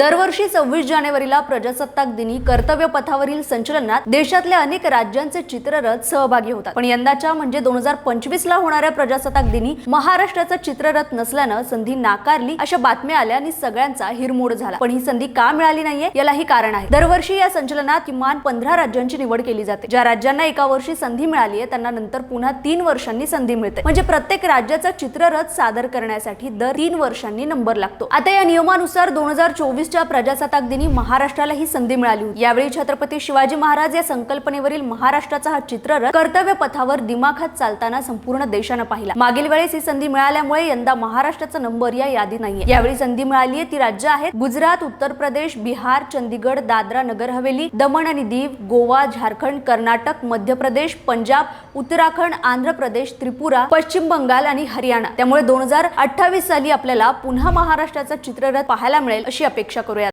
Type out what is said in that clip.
दरवर्षी सव्वीस जानेवारीला प्रजासत्ताक दिनी कर्तव्य पथावरील संचलनात देशातल्या अनेक राज्यांचे चित्ररथ सहभागी होतात. पण यंदाच्या म्हणजे दोन हजार पंचवीस ला होणाऱ्या प्रजासत्ताक दिनी महाराष्ट्राचा चित्ररथ नसल्यानं संधी नाकारली अशा बातम्या आल्या आणि सगळ्यांचा हिरमोड झाला. पण ही संधी का मिळाली नाहीये यालाही कारण आहे. दरवर्षी या संचलनात किमान पंधरा राज्यांची निवड केली जाते. ज्या राज्यांना एका वर्षी संधी मिळाली आहे त्यांना नंतर पुन्हा तीन वर्षांनी संधी मिळते. म्हणजे प्रत्येक राज्याचा चित्ररथ सादर करण्यासाठी दर तीन वर्षांनी नंबर लागतो. आता या नियमानुसार दोन हजार चोवीस चोवीसच्या प्रजासत्ताक दिनी महाराष्ट्राला ही संधी मिळाली होती. यावेळी छत्रपती शिवाजी महाराज या संकल्पनेवरील महाराष्ट्राचा हा चित्ररथ कर्तव्य पथावर दिमाखात चालताना संपूर्ण देशानं पाहिला. मागील वेळेस ही संधी मिळाल्यामुळे यंदा महाराष्ट्राचा नंबर या यादी नाहीये. यावेळी संधी मिळाली आहे ती राज्य आहेत गुजरात उत्तर प्रदेश बिहार चंदीगड दादरा नगर हवेली दमण आणि दीव गोवा झारखंड कर्नाटक मध्य प्रदेश पंजाब उत्तराखंड आंध्र प्रदेश त्रिपुरा पश्चिम बंगाल आणि हरियाणा. त्यामुळे दोन हजार अठ्ठावीस साली आपल्याला पुन्हा महाराष्ट्राचा चित्ररथ पाहायला मिळेल अशी अपेक्षा करूया